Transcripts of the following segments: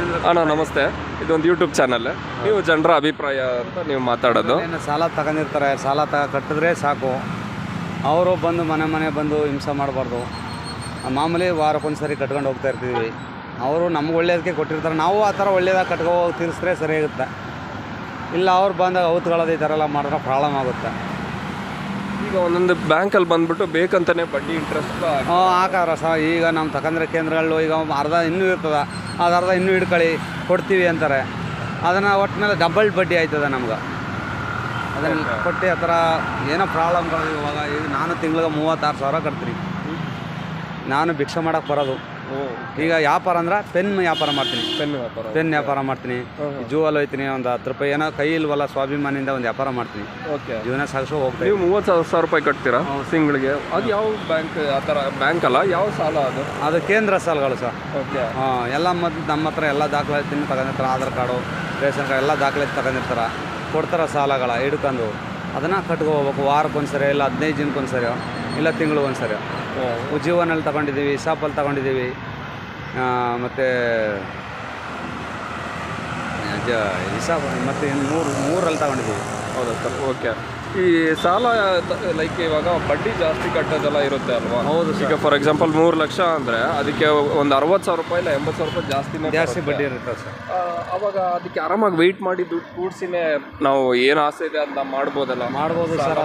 ಅಣ್ಣ, ನಮಸ್ತೆ. ಇದೊಂದು ಯೂಟ್ಯೂಬ್ ಚಾನಲ್ ನೀವು ಜನರ ಅಭಿಪ್ರಾಯ ಅಂತ ನೀವು ಮಾತಾಡೋದು. ಸಾಲ ತಗೊಂಡಿರ್ತಾರೆ. ಸಾಲ ತಗ ಕಟ್ಟಿದ್ರೆ ಸಾಕು. ಅವರು ಬಂದು ಮನೆ ಮನೆ ಬಂದು ಹಿಂಸೆ ಮಾಡಬಾರ್ದು. ಮಾಮೂಲಿ ವಾರಕ್ಕೊಂದ್ಸರಿ ಕಟ್ಕೊಂಡು ಹೋಗ್ತಾ ಇರ್ತೀವಿ. ಅವರು ನಮ್ಗೆ ಒಳ್ಳೇದಕ್ಕೆ ಕೊಟ್ಟಿರ್ತಾರೆ. ನಾವು ಆ ಥರ ಒಳ್ಳೇದಾಗ ಕಟ್ಕೋ ಹೋಗಿ ತೀರಿಸಿದ್ರೆ ಸರಿಯಾಗುತ್ತೆ ಇಲ್ಲ, ಅವ್ರು ಬಂದಾಗ ಔತ್ಕೊಳ್ಳೋದು ಈ ಥರ ಎಲ್ಲ ಮಾಡಿದ್ರೆ ಪ್ರಾಬ್ಲಮ್ ಆಗುತ್ತೆ. ಈಗ ಒಂದೊಂದು ಬ್ಯಾಂಕಲ್ಲಿ ಬಂದ್ಬಿಟ್ಟು ಬೇಕಂತಾನೆ ಬಡ್ಡಿ ಇಂಟ್ರೆಸ್ಟ್ ಹಾಂ ಹಾಕಾರ ಸಹ ಈಗ ನಮ್ಮ ತಕಂದ್ರೆ ಕೇಂದ್ರಗಳು ಈಗ ಅರ್ಧ ಇನ್ನೂ ಇರ್ತದ. ಅದು ಅರ್ಧ ಇನ್ನೂ ಹಿಡ್ಕೊಳ್ಳಿ ಕೊಡ್ತೀವಿ ಅಂತಾರೆ. ಅದನ್ನು ಒಟ್ಟಿನಲ್ಲಿ ಡಬಲ್ ಬಡ್ಡಿ ಆಯ್ತದ ನಮ್ಗೆ. ಅದನ್ನು ಕೊಟ್ಟು ಆ ಥರ ಏನೋ ಪ್ರಾಬ್ಲಮ್ಗಳು ಇವಾಗ. ಈಗ ನಾನು ತಿಂಗ್ಳಿಗೆ ಮೂವತ್ತಾರು ಸಾವಿರ ಕಟ್ತೀನಿ ನಾನು ಭಿಕ್ಷೆ ಮಾಡೋಕೆ ಬರೋದು. ಈಗ ವ್ಯಾಪಾರ ಅಂದ್ರೆ ಪೆನ್ ವ್ಯಾಪಾರ ಮಾಡ್ತೀನಿ. ಪೆನ್ ವ್ಯಾಪಾರ. ಪೆನ್ ವ್ಯಾಪಾರ ಮಾಡ್ತೀನಿ. ಜೂವಲ್ ಹೋಯ್ತೀನಿ ಒಂದು ಹತ್ತು ರೂಪಾಯಿ. ಏನೋ ಕೈ ಇಲ್ವಲ್ಲ ಸ್ವಾಭಿಮಾನಿಂದ ಒಂದು ವ್ಯಾಪಾರ ಮಾಡ್ತೀನಿ. ಓಕೆ. ಜೀವನ ಸಾಗಿಸೋ ಹೋಗ್ತೀನಿ ನೀವು ಮೂವತ್ತು ಸಾವಿರ ಸಾವಿರ ರೂಪಾಯಿ ಕಟ್ತೀರಾ ತಿಂಗಳಿಗೆ? ಅದು ಯಾವ ಬ್ಯಾಂಕ್ ಆ ಥರ ಬ್ಯಾಂಕ್ ಅಲ್ಲ? ಯಾವ ಸಾಲ ಅದು? ಅದು ಕೇಂದ್ರ ಸಾಲಗಳು ಸರ್. ಓಕೆ. ಹಾಂ ಎಲ್ಲ ಮತ್ತು ನಮ್ಮ ಹತ್ರ ಎಲ್ಲ ದಾಖಲಾತಿ ತಗೊಂಡಿರ್ತಾರೆ ಆಧಾರ್ ಕಾರ್ಡು ರೇಷನ್ ಕಾರ್ಡ್ ಎಲ್ಲ ದಾಖಲಾತಿ ತಗೊಂಡಿರ್ತಾರೆ. ಕೊಡ್ತಾರೆ ಸಾಲಗಳ ಹಿಡ್ಕೊಂಡು. ಅದನ್ನು ಕಟ್ಕೋಬೇಕು ವಾರಕ್ಕೊಂದು ವಾರಕ್ಕೊಂದ್ಸರಿ ಇಲ್ಲ ಹದಿನೈದು ದಿನಕ್ಕೊಂದ್ಸರಿ. ಇಲ್ಲ ತಿಂಗಳು ಒಂದ್ಸರಿ. ಉಜ್ಜೀವನಲ್ಲಿ ತಗೊಂಡಿದ್ದೀವಿ ಶಾಪಲ್ಲಿ ತಗೊಂಡಿದ್ದೀವಿ. ಮತ್ತು ಹಿಸಾಬ್ ಮತ್ತು ಇನ್ನು ಮೂರು ಮೂರಲ್ಲಿ ತಗೊಂಡಿದ್ದೀವಿ. ಹೌದಾ ಸರ್? ಓಕೆ. ಈ ಸಾಲ ಲೈಕ್ ಇವಾಗ ಬಡ್ಡಿ ಜಾಸ್ತಿ ಕಟ್ಟೋದೆಲ್ಲ ಇರುತ್ತೆ ಅಲ್ವಾ? ಹೌದು ಈಗ ಫಾರ್ ಎಕ್ಸಾಂಪಲ್ ಮೂರು ಲಕ್ಷ ಅಂದರೆ ಅದಕ್ಕೆ ಒಂದು ಅರವತ್ತು ಸಾವಿರ ರೂಪಾಯಿ ಇಲ್ಲ ಎಂಬತ್ತು ಸಾವಿರ ರೂಪಾಯಿ ಜಾಸ್ತಿ ಜಾಸ್ತಿ ಬಡ್ಡಿ ಇರುತ್ತೆ ಸರ್. ಅವಾಗ ಅದಕ್ಕೆ ಆರಾಮಾಗಿ ವೆಯ್ಟ್ ಮಾಡಿ ದುಡ್ಡು ಕೂಡ್ಸಿನೇ ನಾವು ಏನು ಆಸೆ ಇದೆ ಅಂತ ಮಾಡ್ಬೋದಲ್ಲ? ಮಾಡ್ಬೋದು ಸರ್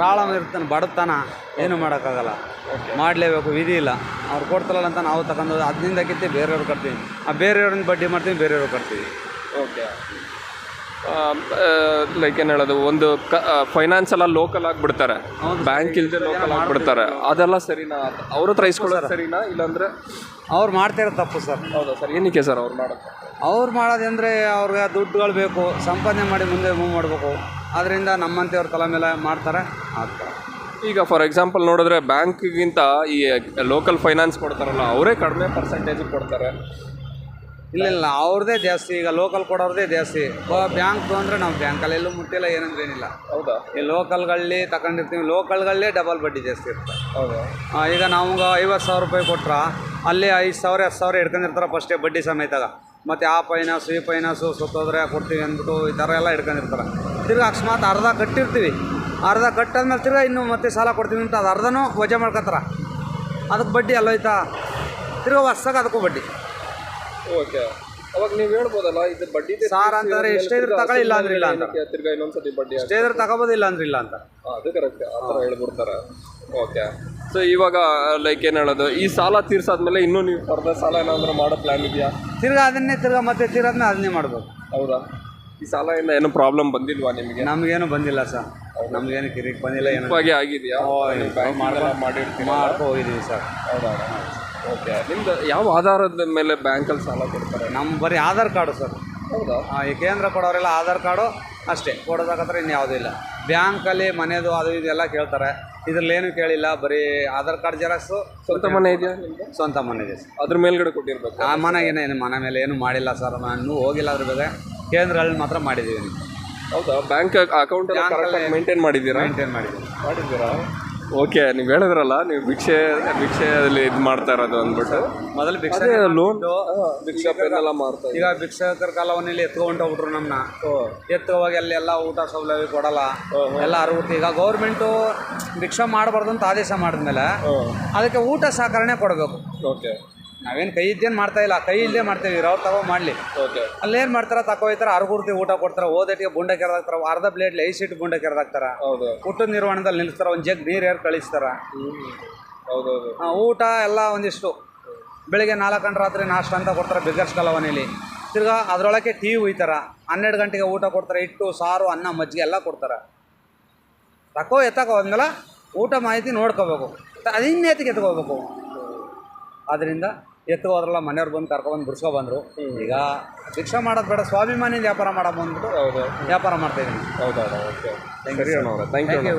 ಪ್ರಾಬ್ಲಮ್ ಇರ್ತಾನೆ ಬಡತನ ಏನು ಮಾಡೋಕ್ಕಾಗಲ್ಲ. ಮಾಡಲೇಬೇಕು ವಿಧಿ ಇಲ್ಲ. ಅವ್ರು ಕೊಡ್ತಾರಲ್ಲ ಅಂತ ನಾವು ತಗೊಂಡು ಅದರಿಂದ ಕಿತ್ತಿ ಬೇರೆಯವ್ರು ಕಟ್ತೀವಿ. ಆ ಬೇರೆಯವ್ರನ್ನ ಬಡ್ಡಿ ಮಾಡ್ತೀವಿ ಬೇರೆಯವ್ರು ಕಟ್ತೀವಿ. ಓಕೆ ಲೈಕ್ ಏನು ಹೇಳೋದು ಒಂದು ಕ ಫೈನಾನ್ಸ್ ಎಲ್ಲ ಲೋಕಲ್ ಆಗಿಬಿಡ್ತಾರೆ. ಬ್ಯಾಂಕ್ ಇಲ್ಲದೆ ಲೋಕಲ್ ಆಗಿಬಿಡ್ತಾರೆ. ಅದೆಲ್ಲ ಸರಿನಾ? ಅವ್ರ ಹತ್ರ ಇಸ್ಕೊಳ್ಳೋದು ಸರಿನಾ? ಇಲ್ಲಾಂದರೆ? ಅವ್ರು ಮಾಡ್ತಿರೋ ತಪ್ಪು ಸರ್. ಹೌದಾ ಸರ್? ಏನಕ್ಕೆ ಸರ್ ಅವ್ರು ಮಾಡೋದು? ಅವ್ರು ಮಾಡೋದಂದರೆ ಅವ್ರಿಗೆ ದುಡ್ಡುಗಳು ಬೇಕು ಸಂಪಾದನೆ ಮಾಡಿ ಮುಂದೆ ಮೂವ್ ಮಾಡಬೇಕು. ಅದರಿಂದ ನಮ್ಮಂತೆಯವ್ರ ತಲೆ ಮೇಲೆ ಮಾಡ್ತಾರೆ. ಆಗ್ತಾರೆ. ಈಗ ಫಾರ್ ಎಕ್ಸಾಂಪಲ್ ನೋಡಿದ್ರೆ ಬ್ಯಾಂಕ್ಗಿಂತ ಈ ಲೋಕಲ್ ಫೈನಾನ್ಸ್ ಕೊಡ್ತಾರಲ್ಲ ಅವರೇ ಕಡಿಮೆ ಪರ್ಸೆಂಟೇಜ್ ಕೊಡ್ತಾರೆ. ಇಲ್ಲ ಇಲ್ಲ ಅವ್ರದ್ದೇ ಜಾಸ್ತಿ. ಈಗ ಲೋಕಲ್ ಕೊಡೋರ್ದೇ ಜಾಸ್ತಿ. ಬ್ಯಾಂಕ್ ಅಂದರೆ ನಾವು ಬ್ಯಾಂಕಲ್ಲಿ ಎಲ್ಲೂ ಮುಟ್ಟಿಲ್ಲ ಏನಂದ್ರೆ ಏನಿಲ್ಲ. ಹೌದಾ? ಈ ಲೋಕಲ್ಗಳಲ್ಲಿ ತಗೊಂಡಿರ್ತೀವಿ ಲೋಕಲ್ಗಳಲ್ಲೇ ಡಬಲ್ ಬಡ್ಡಿ ಜಾಸ್ತಿ ಇರುತ್ತೆ. ಹೌದಾ? ಈಗ ನಮ್ಗೆ ಐವತ್ತು ಸಾವಿರ ರೂಪಾಯಿ ಕೊಟ್ರೆ ಅಲ್ಲಿ ಐದು ಸಾವಿರ ಹತ್ತು ಸಾವಿರ ಹಿಡ್ಕೊಂಡಿರ್ತಾರೆ ಫಸ್ಟೇ ಬಡ್ಡಿ ಸಮೇತಾಗ ಮತ್ತು ಆ ಫೈನಾನ್ಸು ಈ ಫೈನಾನ್ಸು ಸುತ್ತೋದ್ರೆ ಕೊಡ್ತೀವಿ ಅಂದ್ಬಿಟ್ಟು ಈ ಥರ ಎಲ್ಲ ಹಿಡ್ಕೊಂಡಿರ್ತಾರೆ. ತಿರ್ಗಿ ಅಕಸ್ಮಾತ್ ಅರ್ಧ ಕಟ್ಟಿರ್ತೀವಿ. ಅರ್ಧ ಕಟ್ಟಾದ್ಮೇಲೆ ತಿರ್ಗಿ ಇನ್ನೂ ಮತ್ತೆ ಸಾಲ ಕೊಡ್ತೀವಿ ಅಂತ ಅದು ಅರ್ಧನೂ ವಜಾ ಮಾಡ್ಕೊತಾರ. ಅದಕ್ಕೆ ಬಡ್ಡಿ ಅಲ್ಲೋಯ್ತಾ? ತಿರ್ಗಿ ಹೊಸ್ದಾಗ ಅದಕ್ಕೂ ಬಡ್ಡಿ. ಓಕೆ. ಅವಾಗ ನೀವು ಹೇಳ್ಬೋದಲ್ಲ ಇದು ಬಡ್ಡಿ ಸಾರ್ ಅಂತಾರೆ ಎಷ್ಟೇ ಇದ್ರೆ ತಗೊಳ್ಳಿ ಇಲ್ಲ ಅಂದ್ರೆ ಇಲ್ಲ ಅಂತ ತಿರ್ಗಾ ಇನ್ನೊಂದ್ಸತಿ ಬಡ್ಡಿ ಎಷ್ಟೇ ಇದ್ರೆ ತಗೋಬೋದಿಲ್ಲ ಅಂದ್ರೆ ಇಲ್ಲ ಅಂತ. ಅದು ಕರೆಕ್ಟ್ ಆ ಥರ ಹೇಳ್ಬಿಡ್ತಾರೆ. ಓಕೆ. ಸೊ ಇವಾಗ ಲೈಕ್ ಏನು ಹೇಳೋದು? ಈ ಸಾಲ ತೀರ್ಸಾದ್ಮೇಲೆ ಇನ್ನೂ ನೀವು ಫರ್ದರ್ ಸಾಲ ಏನಾದರೂ ಮಾಡೋ ಪ್ಲ್ಯಾನ್ ಇದೆಯಾ? ತಿರ್ಗಾ ಅದನ್ನೇ ತಿರ್ಗಾ ಮತ್ತೆ ತೀರಾದ್ಮೇಲೆ ಅದನ್ನೇ ಮಾಡ್ಬೋದು. ಹೌದಾ? ಈ ಸಾಲದಿಂದ ಏನು ಪ್ರಾಬ್ಲಮ್ ಬಂದಿಲ್ವಾ ನಿಮಗೆ? ನಮಗೇನು ಬಂದಿಲ್ಲ ಸರ್. ನಮ್ಗೇನು ಕಿರಿಕ್ ಬಂದಿಲ್ಲ ಏನು. ಆಗಿದೆಯಾ? ಮಾಡಿರ್ತೀವಿ ಮಾಡ್ಕೊ ಹೋಗಿದ್ದೀವಿ ಸರ್. ಹೌದಾ? ಓಕೆ. ನಿಮ್ದು ಯಾವ ಆಧಾರದ ಮೇಲೆ ಬ್ಯಾಂಕಲ್ಲಿ ಸಾಲ ಕೊಡ್ತಾರೆ? ನಮ್ಮ ಬರೀ ಆಧಾರ್ ಕಾರ್ಡು ಸರ್. ಹೌದಾ? ಆ, ಈ ಕೇಂದ್ರ ಕೊಡೋರೆಲ್ಲ ಆಧಾರ್ ಕಾರ್ಡು ಅಷ್ಟೇ. ಕೊಡೋದಕ್ಕಾದ್ರೆ ಇನ್ನು ಯಾವುದೂ ಇಲ್ಲ. ಬ್ಯಾಂಕಲ್ಲಿ ಮನೆಯದು ಅದು ಇದೆಲ್ಲ ಕೇಳ್ತಾರೆ. ಇದ್ರಲ್ಲಿ ಏನು ಕೇಳಿಲ್ಲ. ಬರೀ ಆಧಾರ್ ಕಾರ್ಡ್ ಜೆರಾಕ್ಸು ಸ್ವಂತ ಮನೆ ಇದೆಯಾ ನಿಮ್ದು? ಸ್ವಂತ ಮನೆ ಇದೆ ಸರ್. ಅದ್ರ ಮೇಲ್ಗಡೆ ಕೊಟ್ಟಿರ್ಬೇಕು? ಆ ಮನೆಗೇನೆ ಏನು ಮನೆ ಮೇಲೆ ಏನು ಮಾಡಿಲ್ಲ ಸರ್. ನಾನು ಹೋಗಿಲ್ಲ ಅದ್ರ ಬಗ್ಗೆ. ಕೇಂದ್ರಗಳಲ್ಲಿ ಮಾತ್ರ ಮಾಡಿದ್ದೀವಿ. ಹೌದಾ? ಬ್ಯಾಂಕ್ ಅಕೌಂಟ್ ಕರೆಕ್ಟಾಗಿ ಮೇಂಟೈನ್ ಮಾಡಿದ್ದೀರಾ? ಮೇಂಟೈನ್ ಮಾಡಿದ್ದೀವಿ. ಮಾಡಿದ್ದೀರಾ? ಓಕೆ ನೀವು ಹೇಳಿದ್ರಲ್ಲ ನೀವು ಭಿಕ್ಷೆ ಭಿಕ್ಷೆಯಲ್ಲಿ ಇದು ಮಾಡ್ತಾ ಇರೋದು ಅಂದ್ಬಿಟ್ಟು. ಮೊದಲು ಭಿಕ್ಷೆ ಲೋನ್ ಭಿಕ್ಷೆ ಮಾಡ್ತಾ ಈಗ ಭಿಕ್ಷಕರ ಕಾಲವನ್ನೆಲ್ಲ ಎತ್ಕೊಂಡು ಹೋಗ್ಬಿಟ್ರು ನಮ್ಮನ್ನ ಎತ್ತು ಹೋಗಿ ಅಲ್ಲಿ ಎಲ್ಲ ಊಟ ಸೌಲಭ್ಯ ಕೊಡಲ್ಲ. ಎಲ್ಲ ಅರ್ಹತೆ. ಈಗ ಗೌರ್ಮೆಂಟು ಭಿಕ್ಷೆ ಮಾಡಬಾರ್ದು ಅಂತ ಆದೇಶ ಮಾಡಿದ್ಮೇಲೆ ಅದಕ್ಕೆ ಊಟ ಸಹಕರಣೆ ಕೊಡಬೇಕು. ಓಕೆ. ನಾವೇನು ಕೈ ಇದ್ದೇನು ಮಾಡ್ತಾ ಇಲ್ಲ ಕೈ ಇಲ್ಲದೆ ಮಾಡ್ತೇವೆ ರವ್ ತಗೋ ಮಾಡಲಿ. ಓಕೆ. ಅಲ್ಲೇನು ಮಾಡ್ತಾರೆ ತಕೋ ಹೋಯ್ತಾರೆ ಅರ್ಗುರ್ತಿ ಊಟ ಕೊಡ್ತಾರೆ ಓದಟ್ಟಿಗೆ ಬುಂಡ ಕೆರೆದಾಗ್ತಾರೆ ಅರ್ಧ ಪ್ಲೇಟ್ಲಿ ಐದು ಸೀಟ್ ಬುಂಡ ಕೆರೆದಾಕ್ತಾರೆ. ಹೌದು. ಊಟದ ನಿರ್ವಹಣದಲ್ಲಿ ನಿಲ್ಲಿಸ್ತಾರೆ ಒಂದು ಜಗ್ ನೀರು ಏರ್ ಕಳಿಸ್ತಾರೆ. ಹೌದೌದು. ಊಟ ಎಲ್ಲ ಒಂದಿಷ್ಟು. ಬೆಳಿಗ್ಗೆ ನಾಲ್ಕು ಗಂಟೆ ರಾತ್ರಿ ನಾಷ್ಟ ಅಂತ ಕೊಡ್ತಾರೆ ಬಿಗರ್ಸ್ ಕಲವನೇಲಿ ತಿರ್ಗಾ ಅದರೊಳಗೆ ಟೀ ಉಯ್ತಾರ ಹನ್ನೆರಡು ಗಂಟೆಗೆ ಊಟ ಕೊಡ್ತಾರೆ ಇಟ್ಟು ಸಾರು ಅನ್ನ ಮಜ್ಜಿಗೆ ಎಲ್ಲ ಕೊಡ್ತಾರೆ. ತಕೋ ಎತ್ತಕೋ ಹೋದ್ಮೇಲೆ ಊಟ ಮಾಹಿತಿ ನೋಡ್ಕೋಬೇಕು. ಅದಿನ್ನೇತಿಗೆ ಎತ್ಕೋಬೇಕು. ಅದರಿಂದ ಎತ್ತು ಹೋದ್ರಲ್ಲ ಮನೆಯವ್ರು ಬಂದು ಕರ್ಕೊಬಂದು ಬಿಡ್ಸ್ಕೊ ಬಂದ್ರು. ಈಗ ಭಿಕ್ಷಾ ಮಾಡೋದು ಬೇಡ ಸ್ವಾಭಿಮಾನಿ ವ್ಯಾಪಾರ ಮಾಡೋ ಬಂದ್ಬಿಟ್ಟು ಹೌದು. ವ್ಯಾಪಾರ ಮಾಡ್ತಾಯಿದ್ದೀನಿ ಹೌದಾ ಓಕೆ. ಸರಿ ಅಣ್ಣ ಥ್ಯಾಂಕ್ ಯು